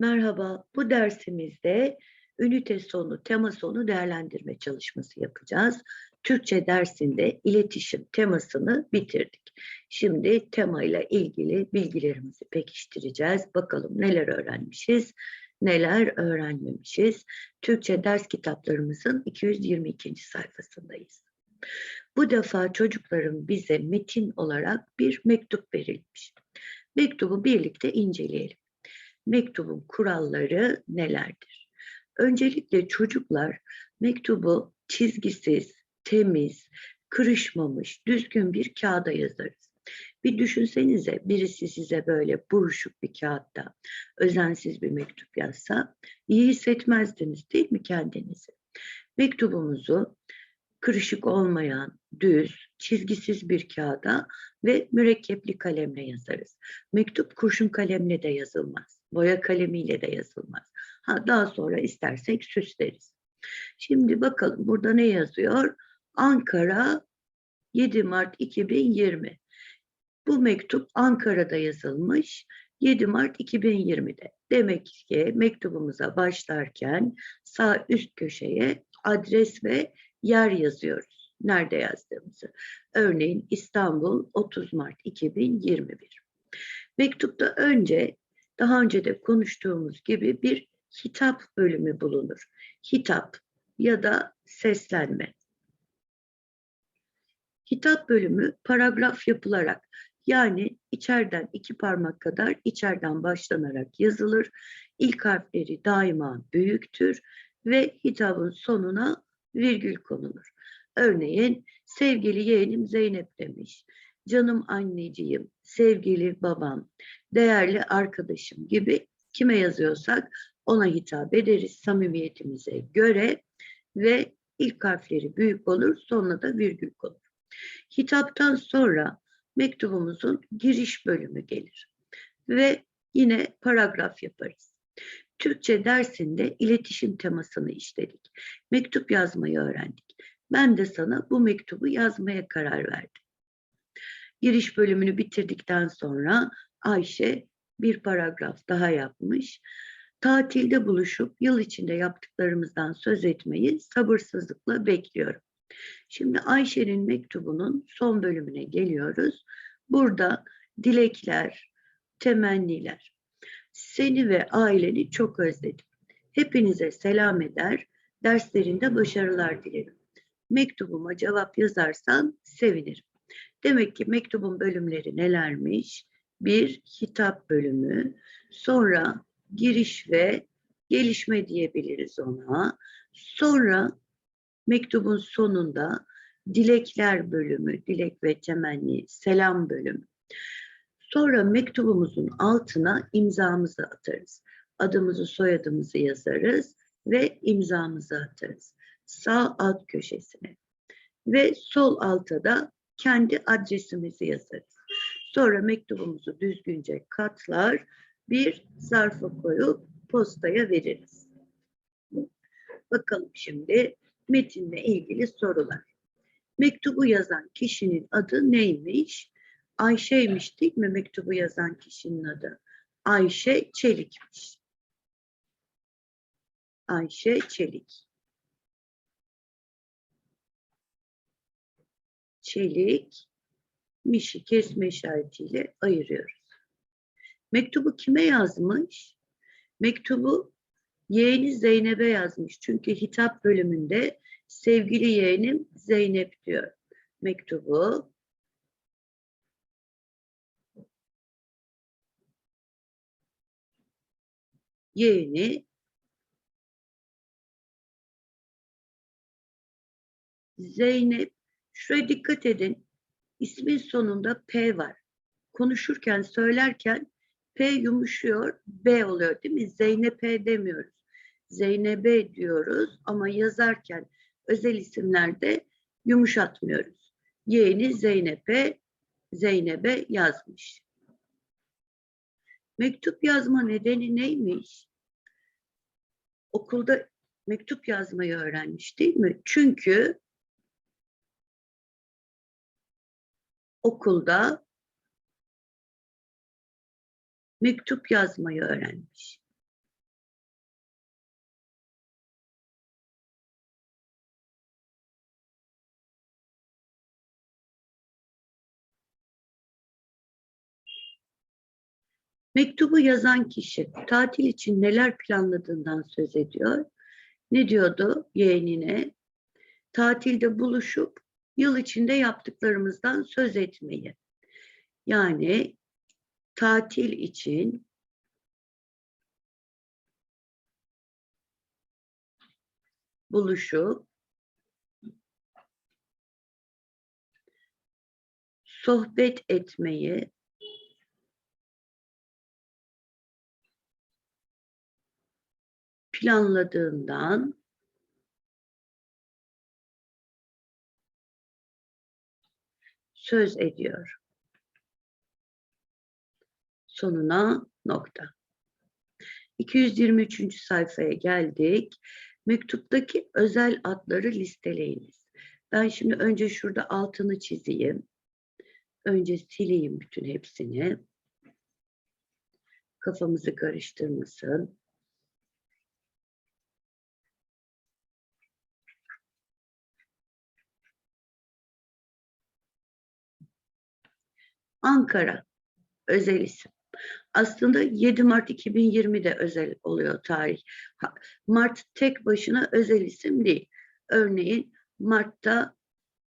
Merhaba, bu dersimizde ünite sonu, tema sonu değerlendirme çalışması yapacağız. Türkçe dersinde iletişim temasını bitirdik. Şimdi tema ile ilgili bilgilerimizi pekiştireceğiz. Bakalım neler öğrenmişiz, neler öğrenmemişiz. Türkçe ders kitaplarımızın 222. sayfasındayız. Bu defa çocukların bize metin olarak bir mektup verilmiş. Mektubu birlikte inceleyelim mektubun kuralları nelerdir? Öncelikle çocuklar mektubu çizgisiz, temiz, kırışmamış, düzgün bir kağıda yazarız. Bir düşünsenize birisi size böyle buruşuk bir kağıtta özensiz bir mektup yazsa iyi hissetmezdiniz değil mi kendinizi? Mektubumuzu kırışık olmayan, düz, çizgisiz bir kağıda ve mürekkepli kalemle yazarız. Mektup kurşun kalemle de yazılmaz. Boya kalemiyle de yazılmaz. Ha, daha sonra istersek süsleriz. Şimdi bakalım burada ne yazıyor? Ankara 7 Mart 2020. Bu mektup Ankara'da yazılmış 7 Mart 2020'de. Demek ki mektubumuza başlarken sağ üst köşeye adres ve yer yazıyoruz. Nerede yazdığımızı. Örneğin İstanbul 30 Mart 2021. Mektupta önce daha önce de konuştuğumuz gibi bir hitap bölümü bulunur. Hitap ya da seslenme. Hitap bölümü paragraf yapılarak yani içeriden iki parmak kadar içeriden başlanarak yazılır. İlk harfleri daima büyüktür ve hitabın sonuna virgül konulur. Örneğin sevgili yeğenim Zeynep demiş. Canım anneciğim, sevgili babam, değerli arkadaşım gibi kime yazıyorsak ona hitap ederiz samimiyetimize göre ve ilk harfleri büyük olur, sonuna da virgül konur. Hitaptan sonra mektubumuzun giriş bölümü gelir ve yine paragraf yaparız. Türkçe dersinde iletişim temasını işledik. Mektup yazmayı öğrendik. Ben de sana bu mektubu yazmaya karar verdim. Giriş bölümünü bitirdikten sonra Ayşe bir paragraf daha yapmış. Tatilde buluşup yıl içinde yaptıklarımızdan söz etmeyi sabırsızlıkla bekliyorum. Şimdi Ayşe'nin mektubunun son bölümüne geliyoruz. Burada dilekler, temenniler. Seni ve aileni çok özledim. Hepinize selam eder, derslerinde başarılar dilerim. Mektubuma cevap yazarsan sevinirim. Demek ki mektubun bölümleri nelermiş? Bir hitap bölümü, sonra giriş ve gelişme diyebiliriz ona. Sonra mektubun sonunda dilekler bölümü, dilek ve temenni, selam bölümü. Sonra mektubumuzun altına imzamızı atarız. Adımızı, soyadımızı yazarız ve imzamızı atarız. Sağ alt köşesine. Ve sol alta da kendi adresimizi yazarız. Sonra mektubumuzu düzgünce katlar, bir zarfa koyup postaya veririz. Bakalım şimdi metinle ilgili sorular. Mektubu yazan kişinin adı neymiş? Ayşe'ymiş değil mi mektubu yazan kişinin adı? Ayşe Çelik'miş. Ayşe Çelik. Çelik, mişi kesme işaretiyle ayırıyoruz. Mektubu kime yazmış? Mektubu yeğeni Zeynep'e yazmış. Çünkü hitap bölümünde sevgili yeğenim Zeynep diyor. Mektubu yeğeni Zeynep şuraya dikkat edin. İsmin sonunda P var. Konuşurken, söylerken P yumuşuyor, B oluyor değil mi? Zeynep'e demiyoruz. Zeynep'e diyoruz ama yazarken özel isimlerde yumuşatmıyoruz. Yeğeni Zeynep'e, Zeynep'e yazmış. Mektup yazma nedeni neymiş? Okulda mektup yazmayı öğrenmiş değil mi? Çünkü okulda mektup yazmayı öğrenmiş. Mektubu yazan kişi tatil için neler planladığından söz ediyor. Ne diyordu yeğenine? Tatilde buluşup yıl içinde yaptıklarımızdan söz etmeyi. Yani tatil için buluşup sohbet etmeyi planladığından söz ediyor. Sonuna nokta. 223. sayfaya geldik. Mektuptaki özel adları listeleyiniz. Ben şimdi önce şurada altını çizeyim. Önce sileyim bütün hepsini. Kafamızı karıştırmasın. Ankara özel isim. Aslında 7 Mart 2020'de özel oluyor tarih. Mart tek başına özel isim değil. Örneğin Mart'ta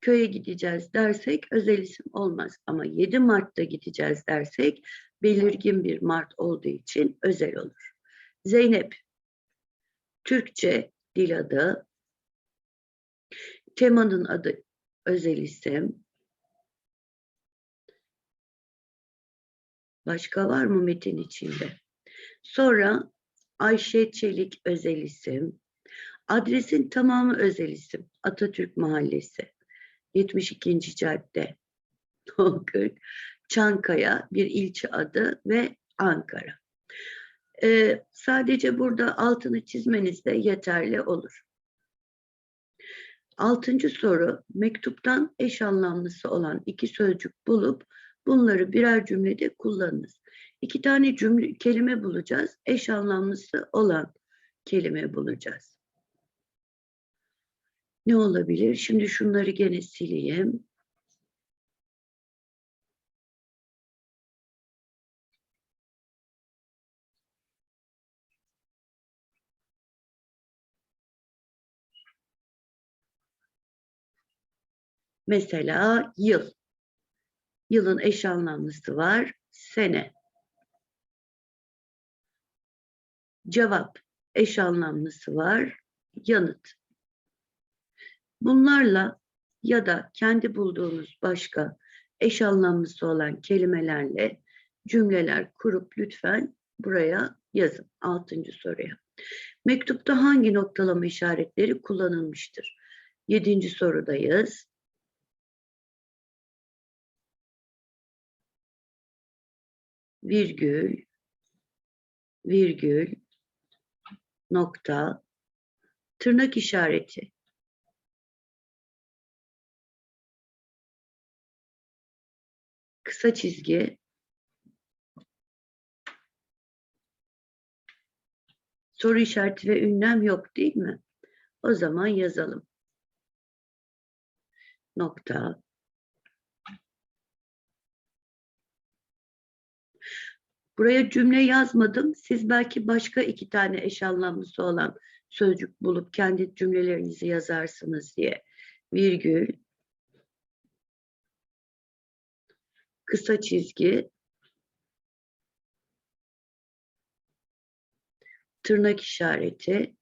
köye gideceğiz dersek özel isim olmaz. Ama 7 Mart'ta gideceğiz dersek belirgin bir Mart olduğu için özel olur. Zeynep, Türkçe dil adı, temanın adı özel isim, Başka var mı metin içinde? Sonra Ayşe Çelik özel isim. Adresin tamamı özel isim. Atatürk Mahallesi. 72. cadde. Çankaya bir ilçe adı ve Ankara. Ee, sadece burada altını çizmeniz de yeterli olur. Altıncı soru, mektuptan eş anlamlısı olan iki sözcük bulup Bunları birer cümlede kullanınız. İki tane cümle, kelime bulacağız. Eş anlamlısı olan kelime bulacağız. Ne olabilir? Şimdi şunları gene sileyim. Mesela yıl. Yılın eş anlamlısı var. Sene. Cevap eş anlamlısı var. Yanıt. Bunlarla ya da kendi bulduğunuz başka eş anlamlısı olan kelimelerle cümleler kurup lütfen buraya yazın. Altıncı soruya. Mektupta hangi noktalama işaretleri kullanılmıştır? Yedinci sorudayız. Virgül, virgül, nokta, tırnak işareti. Kısa çizgi, soru işareti ve ünlem yok değil mi? O zaman yazalım. Nokta, Buraya cümle yazmadım. Siz belki başka iki tane eş anlamlısı olan sözcük bulup kendi cümlelerinizi yazarsınız diye. Virgül, kısa çizgi, tırnak işareti,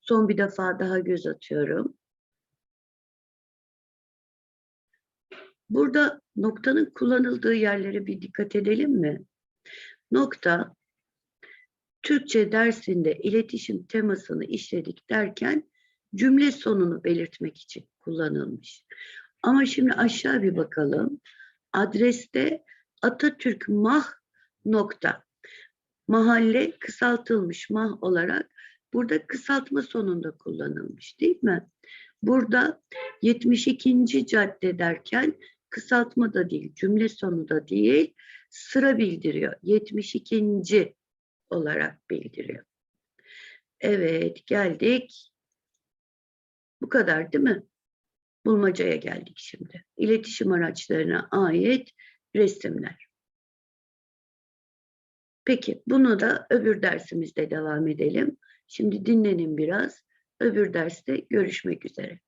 son bir defa daha göz atıyorum. Burada noktanın kullanıldığı yerlere bir dikkat edelim mi? Nokta, Türkçe dersinde iletişim temasını işledik derken cümle sonunu belirtmek için kullanılmış. Ama şimdi aşağı bir bakalım. Adreste Atatürk Mah nokta. Mahalle kısaltılmış mah olarak burada kısaltma sonunda kullanılmış değil mi? Burada 72. cadde derken kısaltma da değil, cümle sonu da değil, sıra bildiriyor. 72. olarak bildiriyor. Evet, geldik. Bu kadar değil mi? Bulmacaya geldik şimdi. iletişim araçlarına ait resimler. Peki bunu da öbür dersimizde devam edelim. Şimdi dinlenin biraz. Öbür derste görüşmek üzere.